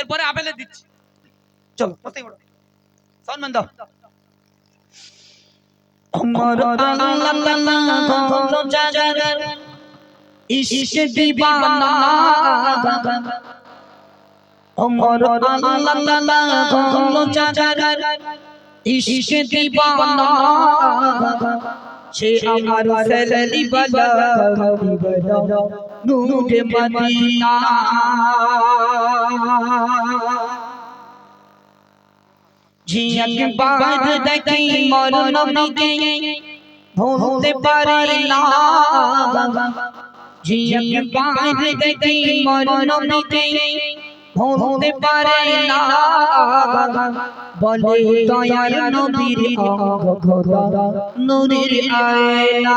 এরপরে আপেলে দিচ্ছি। চলো সম্মান দাও আমার আল্লাহ হলো দিবানা আমার আল্লাহ তাআলা হলো জাগার ইশক দিবানা। সে আমার সেলি বালা নূরে মদিনা। জিয়াকে বাদ দেখি মরণ মিটে ভুলতে পারি না। জিয়াকে বাদ দেখি মরণ মিটে ভুলতে পারি না। বলে নূরের আয়না।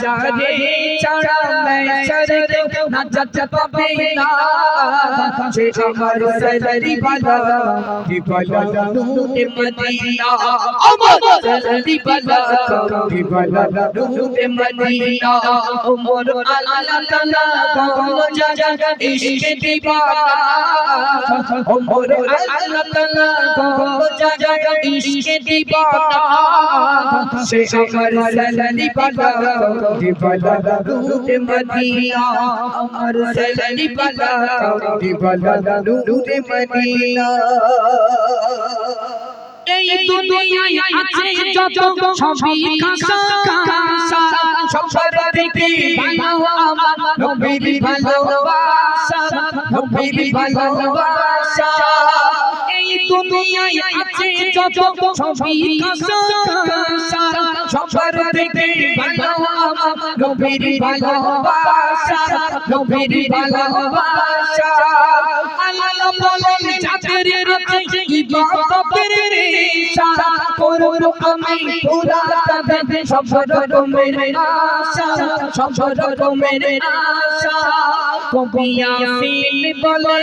जाने चढ़ा मैं चढ़ ना जत पपीना छे अमर सलरी बला की बला नूर मदीना अमर सलरी बला की बला नूर मदीना उमर अल्लाह तला कौन जग इश्क दीवाना उमर अल्लाह तला कौन जग इश्क दीवाना छे अमर सलरी बला সালালি বালা নূরে মদিনা আমার সালালি বালা দিবালা নূরে মদিনা এই দুনিয়ায় আছে যত সবই কাঁসা কাঁসা সবার থেকে ভালো আমার নবীর ভালোবাসা নবীর ভালোবাসা নবীর ভালোবাসা। আল্লাহ বলেন যাদের রচে ইবাদতের রেশা করব আমি পুরা তাদের সব রকমের আশা সব রকমের আশা কবিয়া ফিল বলে,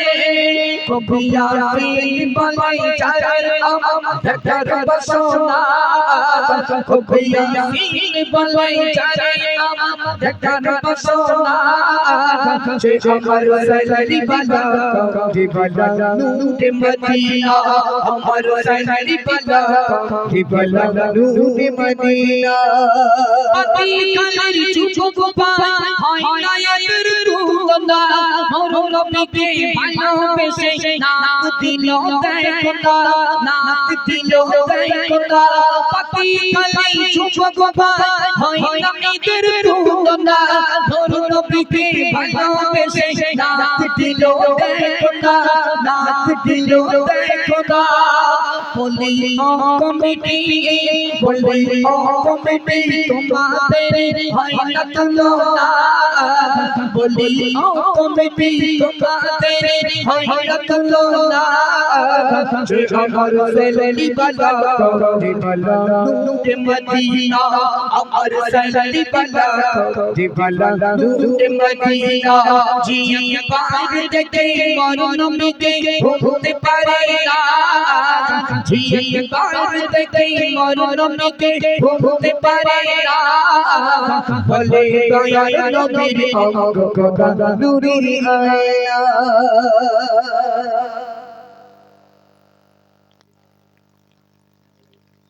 কবিয়া ফিল বলে চার আমার ঢাকার বসনা কবিয়া ফিল বলে চার আমার ঢাকার বসনা সে আমার সালারি বালা কি বালা নূরে মদিনা। আমার সালারি বালা কি বালা নূরে মদিনা। পাতি কালের চুপ পা হয় না এর তুলনা মোর নবীকে ভালোবেসে নাক দিল দেখো না নাক দিল দেখো না পাতি কালের চুপ পা হয় না এর তুলনা মোর নবীকে ভালোবেসে নাক দিল না তুলনা বলি ও কমিটি তোমাদের হয় না আমার সেলি বালা দি বালা নূরে মদিনা আমার সালাতি বালা যে বালা নূরে মদিনা জিয়ে পার দেখে মরণ মিটে ভুলতে পারে না। জিয়ে পার দেখে মরণ মিটে ভুলতে পারে না। বলে দয়াল নবীর অঙ্গ কথা নূরে আয়া।